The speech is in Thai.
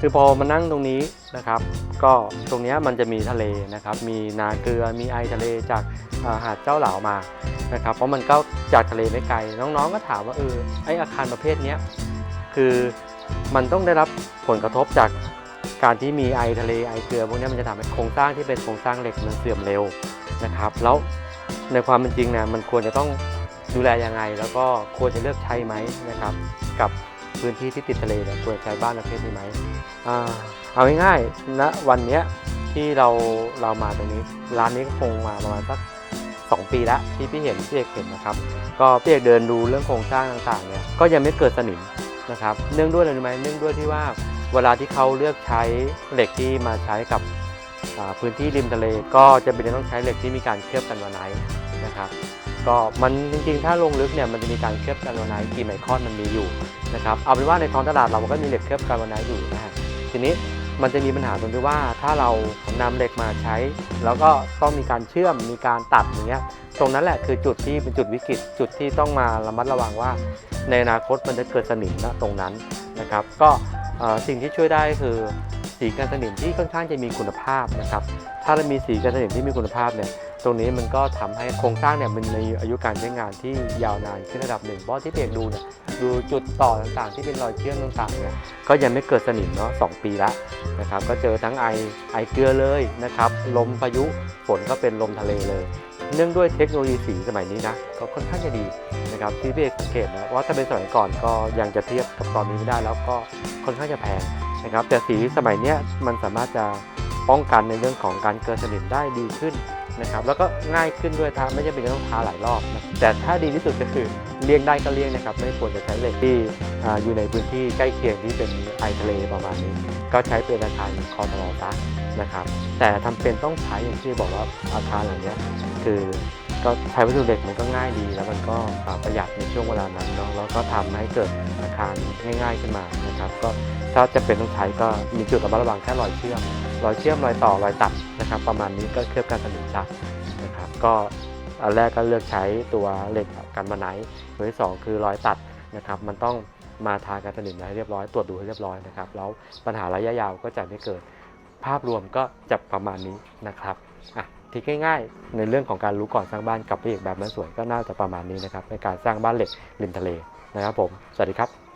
คือพอมานั่งตรงนี้นะครับ ก็ตรงนี้มันจะมีทะเลนะครับ มีนาเกลือมีไอทะเลจากาหาดเจ้าเหลามานะครับ เพราะมันก็จากทะเลไม่ไกล น้องๆก็ถามว่าเออไออาคารประเภทนี้คือมันต้องได้รับผลกระทบจากการที่มีไอทะเลไอเกลือพวกนี้มันจะทำให้โครงสร้างที่เป็นโครงสร้างเหล็กมันเสื่อมเร็วนะครับ แล้วในความเป็นจริงเนี่ยมันควรจะต้องดูแลยังไง แล้วก็ควรจะเลือกใช้ไหมนะครับ กับ พื้นที่ที่ติดทะเลเนี่ยควรใช้บ้านประเภทนี้ไหมอเอาง่ายๆณวันเนี้ยที่เราเรามาตรงนี้ร้านนี้ก็คงมาประมาณสักสองปีแล้วที่พี่เห็นพี่เอกเห็นนะครับ ก็พี่เอกเดินดูเรื่องโครงสร้างต่างๆเนี่ยก็ยังไม่เกิดสนิมนะครับ เนื่องด้วยอะไรรู้ไหมเนื่องด้วยที่ว่าเวลาที่เขาเลือกใช้เหล็กที่มาใช้กับพื้นที่ริมทะเล ก็จะเป็นต้องใช้เหล็กที่มีการเคลือบกันวาไนนะครับ ก็มันจริงๆ ถ้าลงลึกเนี่ยมันจะมีการเคลือบกันวาไนท์กี่ไมครอนมันมีอยู่นะครับเอาเป็นว่าในท้องตลาดเราก็มีเหล็กเคลือบกันวาไนท์อยู่นะฮะทีนี้มันจะมีปัญหาตรงที่ว่าถ้าเรานำเหล็กมาใช้ แล้วก็ต้องมีการเชื่อมมีการตัดอย่างเงี้ยตรงนั้นแหละคือจุดที่เป็นจุดวิกฤตจุดที่ต้องมาระมัดระวังว่า ในอนาคตมันจะเกิดสนิมณตรงนั้นนะครับ ก็สิ่งที่ช่วยได้คือสีกันสนิมที่ค่อนข้างจะมีคุณภาพนะครับ ถ้าเรามีสีกันสนิมที่มีคุณภาพเนี่ย ตรงนี้มันก็ทำให้โครงสร้างเนี่ยมันมีอายุการใช้งานที่ยาวนานขึ้นระดับหนึ่งเพราะที่เพียงดูเนี่ยดูจุดต่อต่างๆ ที่เป็นรอยเชื่อมต่างๆเนี่ยก็ยังไม่เกิดสนิมเนาะสปีล้วนะครับก็เจอทั้งไอไอเกลือเลยนะครับลมพายุฝนก็เป็นลมทะเลเลย เนื่องด้วยเทคโนโลยีสีสมัยนี้นะก็ค่อนข้างจะดีนะครับที่พี่เอกสังเกตนะว่าถ้าเป็นสมัยก่อนก็ยังจะเทียบกับตอนนี้ไม่ได้แล้วก็ค่อนข้างจะแพงนะครับแต่สีสมัยเนี้ยมันสามารถจะป้องกันในเรื่องของการเกิดสนิมได้ดีขึ้น นะครับแล้วก็ง่ายขึ้นด้วยทาไม่จำเป็นต้องทาหลายรอบนะแต่ถ้าดีที่สุดก็คือเลี่ยงได้ก็เลี่ยงนะครับ ไม่ควรจะใช้เหล็กที่ออยู่ในพื้นที่ใกล้เคียงที่เป็นไอทะเลประมาณนี้ ก็ใช้เป็นอาคารคอตลอซะนะครับ แต่ทำเป็นต้องใช้อย่างที่บอกว่าอาคารหลังนี้คือ ก็ใช้วัสดุเหล็กมันก็ง่ายดี แล้วมันก็ประหยัดในช่วงเวลานั้นเนาะแล้วก็ทำให้เกิดอาคารง่าย ๆขึ้นมานะครับก็ถ้าจะเป็นต้องใช้ก็มีจุดระมัดระวังแค่รอยเชื่อมรอยเชื่อมรอยต่อรอยตัดนะครับ ประมาณนี้ก็เคลือบกันสนิมได้นะครับ ก็อันแรกก็เลือกใช้ตัวเหล็กกันมาไนท์ตัวที่สองคือรอยตัดนะครับ มันต้องมาทากันสนิมให้เรียบร้อยตรวจดูให้เรียบร้อยนะครับแล้วปัญหาระยะยาวก็จะไม่เกิดภาพรวมก็จะประมาณนี้นะครับอะ ทีง่ายๆ ในเรื่องของการรู้ก่อนสร้างบ้านกับพระเอกแบบนั้นสวยก็น่าจะประมาณนี้นะครับในการสร้างบ้านเหล็กริมทะเลนะครับผม สวัสดีครับ